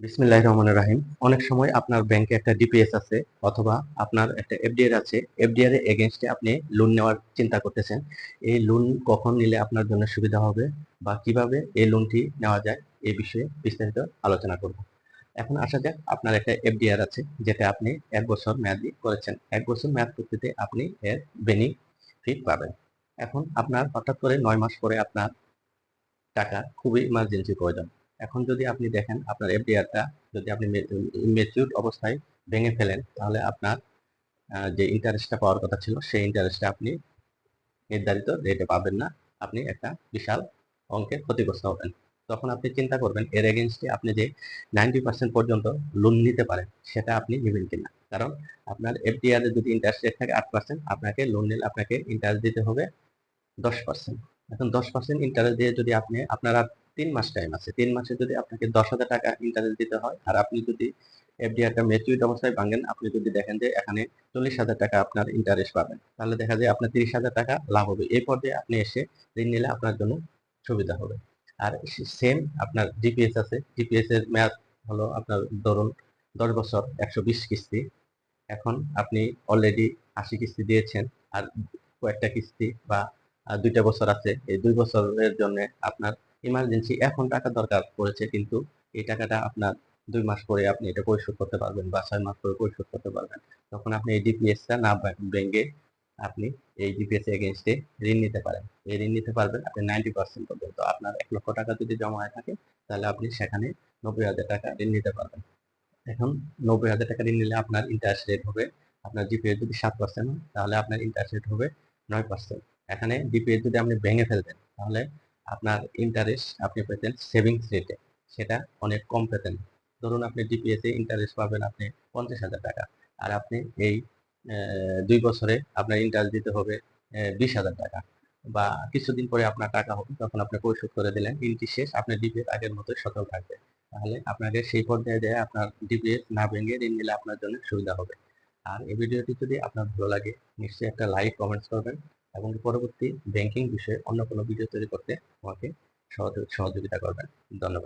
বিসমিল্লাহ রহমান রাহিম। অনেক সময় আপনার ব্যাংকে একটা ডিপিএস আছে অথবা আপনার একটা এফডিআর আছে। এফডিআর এর এগেনস্টে আপনি লোন নেওয়ার চিন্তা করতেছেন। এই লোন কখন নিলে আপনার জন্য সুবিধা হবে বা কীভাবে এই লোনটি নেওয়া যায় এই বিষয়ে বিস্তারিত আলোচনা করব। এখন আসা যাক আপনার একটা এফডিআর আছে যেটা আপনি এক বছর মেয়াদি করেছেন। এক বছর মেয়াদ করতে আপনি এর বেনিফিট পাবেন। এখন আপনার হঠাৎ করে নয় মাস পরে আপনার টাকা খুবই ইমার্জেন্সি প্রয়োজন। এখন যদি আপনি দেখেন আপনার এফডিআরটা যদি আপনি মেচিউর অবস্থায় ভেঙে ফেলেন, তাহলে আপনার যে ইন্টারেস্টটা পাওয়ার কথা ছিল, সেই ইন্টারেস্টটা আপনি নির্ধারিত রেটে পাবেন না। আপনি একটা বিশাল অঙ্কের ক্ষতিগ্রস্ত হবেন। তখন আপনি চিন্তা করবেন, এর এগেনস্টে আপনি যে নাইনটি পার্সেন্ট পর্যন্ত লোন নিতে পারেন, সেটা আপনি নেবেন কিনা? কারণ আপনার এফডিআর এর যদি ইন্টারেস্ট রেট থাকে আট পার্সেন্ট আপনাকে লোন নিলে আপনাকে ইন্টারেস্ট দিতে হবে দশ পার্সেন্ট এখন দশ পার্সেন্ট ইন্টারেস্ট দিয়ে যদি আপনি আপনার তিন মাস টাইম আছে। তিন মাসে যদি আপনাকে দশ হাজার টাকা ইন্টারেস্ট দিতে হয়, আর আপনি যদি এফডিআরটা ম্যাচুরিটি অবস্থায় ভাঙেন, আপনি যদি দেখেন যে এখানে চল্লিশ হাজার টাকা আপনার ইন্টারেস্ট পাবেন, তাহলে দেখা যায় আপনার তিরিশ হাজার টাকা লাভ হবে। এই পর্যায়ে আপনি এসে ঋণ নিলে আপনার জন্য সুবিধা হবে। আর সেম আপনার জিপিএস আছে। জিপিএস এর মেয়াদ হলো আপনার ধরুন দশ বছর, একশো বিশ কিস্তি। এখন আপনি অলরেডি আশি কিস্তি দিয়েছেন, আর কয়েকটা কিস্তি বা দুইটা বছর আছে। এই দুই বছরের জন্য আপনার ইমার্জেন্সি এখন টাকা দরকার পড়েছে কিন্তু এই টাকাটা আপনার দুই মাস পরে আপনি এটা পরিশোধ করতে পারবেন বা ছয় মাস পরে পরিশোধ করতে পারবেন। তখন আপনি এই ডিপিএসটা না ব্যাংকে আপনি এই ডিপিএস এগেনস্টে ঋণ নিতে পারেন। এই ঋণ নিতে পারবেন আপনি নাইনটি পার্সেন্ট পর্যন্ত। আপনার এক লক্ষ টাকা যদি জমা হয়ে থাকে, তাহলে আপনি সেখানে নব্বই হাজার টাকা ঋণ নিতে পারবেন। এখন নব্বই হাজার টাকা ঋণ নিলে আপনার ইন্টারেস্ট রেট হবে, আপনার জিপিএস যদি সাত পার্সেন্ট হয়, তাহলে আপনার ইন্টারেস্ট রেট হবে নয় পার্সেন্ট এখানে ডিপিএস যদি আপনি ভেঙে ফেলতেন তাহলে আপনার ইন্টারেস্ট আপনি পেতেন সেভিংস রেটে সেটা অনেক কম পেতেন। ধরুন আপনি ডিপিএস ইন্টারেস্ট পাবেন আপনি পঞ্চাশ হাজার টাকা। আর আপনি এই দুই বছরে আপনার ইন্টারেস্ট দিতে হবে বিশ হাজার টাকা। বা কিছুদিন পরে আপনার টাকা হবে তখন আপনি পরিশোধ করে দিলেন ঋণটি শেষ আপনার ডিপিএস আগের মতোই সচল থাকবে। তাহলে আপনাকে সেই পর্যায়ে যায় আপনার ডিপিএস না ভেঙে ঋণ নিলে আপনার জন্য সুবিধা হবে। আর এই ভিডিওটি যদি আপনার ভালো লাগে, নিশ্চয়ই একটা লাইক কমেন্টস করবেন। এবং পরবর্তী ব্যাংকিং বিষয়ে অন্য কোনো ভিডিও তৈরি করতে আমাকে সহযোগিতা করবেন। ধন্যবাদ।